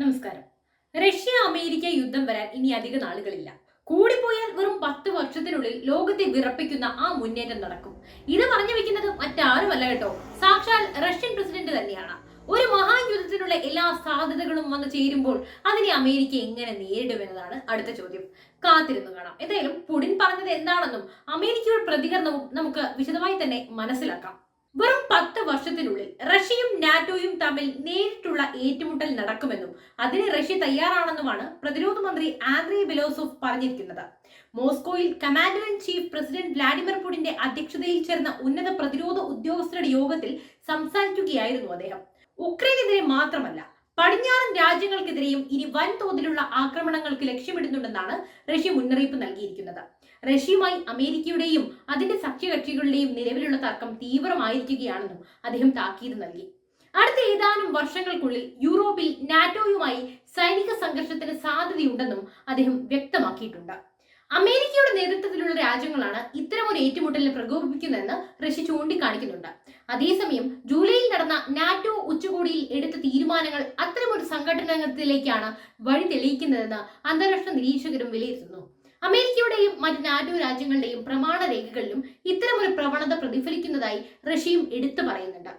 നമസ്കാരം. Russia America യുദ്ധം വരാൻ ഇനി അധിക നാളുകളില്ല. കൂടിപ്പോയാൽ വെറും പത്ത് വർഷത്തിനുള്ളിൽ ലോകത്തെ വിറപ്പിക്കുന്ന ആ മുന്നേറ്റം നടക്കും. ഇത് പറഞ്ഞു വെക്കുന്നത് മറ്റാരുമല്ല കേട്ടോ. സാക്ഷാൽ റഷ്യൻ പ്രസിഡന്റ് തന്നെയാണ്. ഒരു മഹായുദ്ധത്തിനുള്ള എല്ലാ സാധ്യതകളും വന്നു ചേരുമ്പോൾ അതിനെ അമേരിക്ക എങ്ങനെ നേരിടുമെന്നതാണ് അടുത്ത ചോദ്യം. കാത്തിരുന്നു കാണാം. എന്തായാലും പുടിൻ പറഞ്ഞത് എന്താണെന്നും അമേരിക്കയുടെ പ്രതികരണവും നമുക്ക് വിശദമായി തന്നെ മനസ്സിലാക്കാം. വെറും പത്ത് വർഷത്തിനുള്ളിൽ റഷ്യയും നാറ്റോയും തമ്മിൽ നേരിട്ടുള്ള ഏറ്റുമുട്ടൽ നടക്കുമെന്നും അതിന് റഷ്യ തയ്യാറാണെന്നുമാണ് പ്രതിരോധ മന്ത്രി ആന്ദ്രേ ബിലോസോഫ് പറഞ്ഞിരിക്കുന്നത്. മോസ്കോയിൽ commander in chief president Vladimir പുടിന്റെ അധ്യക്ഷതയിൽ ചേർന്ന ഉന്നത പ്രതിരോധ ഉദ്യോഗസ്ഥരുടെ യോഗത്തിൽ സംസാരിക്കുകയായിരുന്നു അദ്ദേഹം. ഉക്രൈനെതിരെ മാത്രമല്ല പടിഞ്ഞാറൻ രാജ്യങ്ങൾക്കെതിരെയും ഇനി വൻതോതിലുള്ള ആക്രമണങ്ങൾക്ക് ലക്ഷ്യമിടുന്നുണ്ടെന്നാണ് റഷ്യ മുന്നറിയിപ്പ് നൽകിയിരിക്കുന്നത്. റഷ്യയുമായി അമേരിക്കയുടെയും അതിന്റെ സഖ്യകക്ഷികളുടെയും നിലവിലുള്ള തർക്കം തീവ്രമായിരിക്കുകയാണെന്നും അദ്ദേഹം താക്കീത് നൽകി. അടുത്ത ഏതാനും വർഷങ്ങൾക്കുള്ളിൽ യൂറോപ്പിൽ നാറ്റോയുമായി സൈനിക സംഘർഷത്തിന് സാധ്യതയുണ്ടെന്നും അദ്ദേഹം വ്യക്തമാക്കിയിട്ടുണ്ട്. അമേരിക്കയുടെ നേതൃത്വത്തിലുള്ള രാജ്യങ്ങളാണ് ഇത്തരമൊരു ഏറ്റുമുട്ടലിനെ പ്രകോപിപ്പിക്കുന്നതെന്ന് റഷ്യ ചൂണ്ടിക്കാണിക്കുന്നുണ്ട്. അതേസമയം ജൂലൈയിൽ നടന്ന നാറ്റോ ഉച്ചകോടിയിൽ എടുത്ത തീരുമാനങ്ങൾ അത്തരമൊരു സംഘടനത്തിലേക്കാണ് വഴി തെളിയിക്കുന്നതെന്ന് അന്താരാഷ്ട്ര നിരീക്ഷകരും വിലയിരുത്തുന്നു. അമേരിക്കയുടെയും മറ്റ് നാറ്റോ രാജ്യങ്ങളുടെയും പ്രമാണ രേഖകളിലും ഇത്തരമൊരു പ്രവണത പ്രതിഫലിക്കുന്നതായി റഷ്യയും എടുത്തു പറയുന്നുണ്ട്.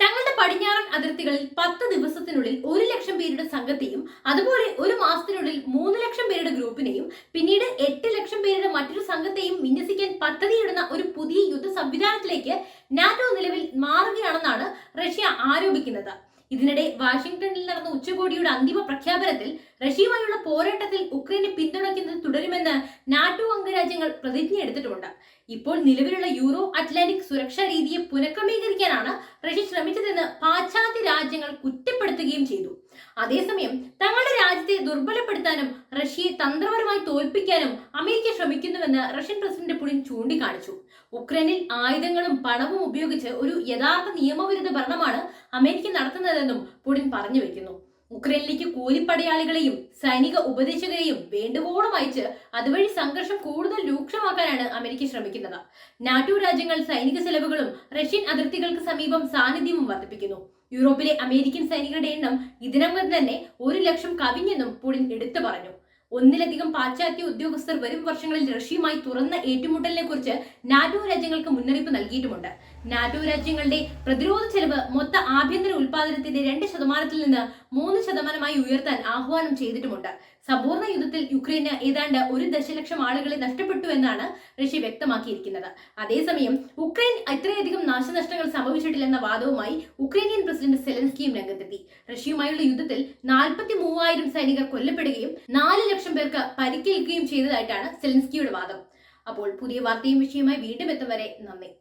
തങ്ങളുടെ പടിഞ്ഞാറൻ അതിർത്തികളിൽ പത്ത് ദിവസത്തിനുള്ളിൽ ഒരു ലക്ഷം പേരുടെ സംഘത്തെയും അതുപോലെ ഒരു മാസത്തിനുള്ളിൽ മൂന്ന് ലക്ഷം പേരുടെ ഗ്രൂപ്പിനെയും പിന്നീട് എട്ട് ലക്ഷം പേരുടെ മറ്റൊരു സംഘത്തെയും വിന്യസിക്കാൻ പദ്ധതിയിടുന്ന ഒരു പുതിയ യുദ്ധ സംവിധാനത്തിലേക്ക് നാറ്റോ നിലവിൽ മാറുകയാണെന്നാണ് റഷ്യ ആരോപിക്കുന്നത്. ഇതിനിടെ വാഷിംഗ്ടണിൽ നടന്ന ഉച്ചകോടിയുടെ അന്തിമ പ്രഖ്യാപനത്തിൽ റഷ്യയുമായുള്ള പോരാട്ടത്തിൽ ഉക്രൈനെ പിന്തുണയ്ക്കുന്നത് തുടരുമെന്ന് നാറ്റോ അംഗരാജ്യങ്ങൾ പ്രതിജ്ഞ എടുത്തിട്ടുണ്ട് ഇപ്പോൾ നിലവിലുള്ള യൂറോ അറ്റ്ലാന്റിക് സുരക്ഷാ രീതിയെ പുനഃക്രമീകരിക്കാനാണ് റഷ്യ ശ്രമിച്ചതെന്ന് പാശ്ചാത്യ രാജ്യങ്ങൾ കുറ്റപ്പെടുത്തുകയും ചെയ്തു. അതേസമയം തങ്ങളുടെ രാജ്യത്തെ ദുർബലപ്പെടുത്താനും റഷ്യയെ തന്ത്രപരമായി തോൽപ്പിക്കാനും അമേരിക്ക ശ്രമിക്കുന്നുവെന്ന് റഷ്യൻ പ്രസിഡന്റ് പുടിൻ ചൂണ്ടിക്കാണിച്ചു. ഉക്രൈനിൽ ആയുധങ്ങളും പണവും ഉപയോഗിച്ച് ഒരു യഥാർത്ഥ നിയമവിരുദ്ധ ഭരണമാണ് അമേരിക്ക നടത്തുന്നതെന്നും പുടിൻ പറഞ്ഞു വെക്കുന്നു. ഉക്രൈനിലേക്ക് കൂലിപ്പടയാളികളെയും സൈനിക ഉപദേശകരെയും വേണ്ടുവോളം അയച്ച് അതുവഴി സംഘർഷം കൂടുതൽ രൂക്ഷമാക്കാനാണ് അമേരിക്ക ശ്രമിക്കുന്നത്. നാറ്റോ രാജ്യങ്ങൾ സൈനിക ചെലവുകളും റഷ്യൻ അതിർത്തികൾക്ക് സമീപം സാന്നിധ്യവും വർദ്ധിപ്പിക്കുന്നു. യൂറോപ്പിലെ അമേരിക്കൻ സൈനികരുടെ എണ്ണം ഇതിനകം തന്നെ ഒരു ലക്ഷം കവിഞ്ഞെന്നും പുടിൻ എടുത്തു പറഞ്ഞു. ഒന്നിലധികം പാശ്ചാത്യ ഉദ്യോഗസ്ഥർ വരും വർഷങ്ങളിൽ റഷ്യയുമായി തുറന്ന ഏറ്റുമുട്ടലിനെ കുറിച്ച് നാറ്റോ രാജ്യങ്ങൾക്ക് മുന്നറിയിപ്പ് നൽകിയിട്ടുമുണ്ട്. നാറ്റോ രാജ്യങ്ങളുടെ പ്രതിരോധ ചെലവ് മൊത്ത ആഭ്യന്തര ഉൽപാദനത്തിന്റെ രണ്ട് ശതമാനത്തിൽ നിന്ന് മൂന്ന് ശതമാനമായി ഉയർത്താൻ ആഹ്വാനം ചെയ്തിട്ടുമുണ്ട്. സമ്പൂർണ യുദ്ധത്തിൽ യുക്രൈന് ഏതാണ്ട് ഒരു ദശലക്ഷം ആളുകളെ നഷ്ടപ്പെട്ടു എന്നാണ് റഷ്യ വ്യക്തമാക്കിയിരിക്കുന്നത്. അതേസമയം ഉക്രൈൻ ഇത്രയധികം നാശനഷ്ടങ്ങൾ സംഭവിച്ചിട്ടില്ലെന്ന വാദവുമായി ഉക്രൈനിയൻ പ്രസിഡന്റ് സെലൻസ്കിയും രംഗത്തെത്തി. റഷ്യയുമായുള്ള യുദ്ധത്തിൽ നാൽപ്പത്തി മൂവായിരം സൈനികർ കൊല്ലപ്പെടുകയും നാല് ലക്ഷം പേർക്ക് പരിക്കേൽക്കുകയും ചെയ്തതായിട്ടാണ് സെലൻസ്കിയുടെ വാദം. അപ്പോൾ പുതിയ വാർത്തയും വിഷയമായി വീണ്ടും എത്തും വരെ നന്ദി.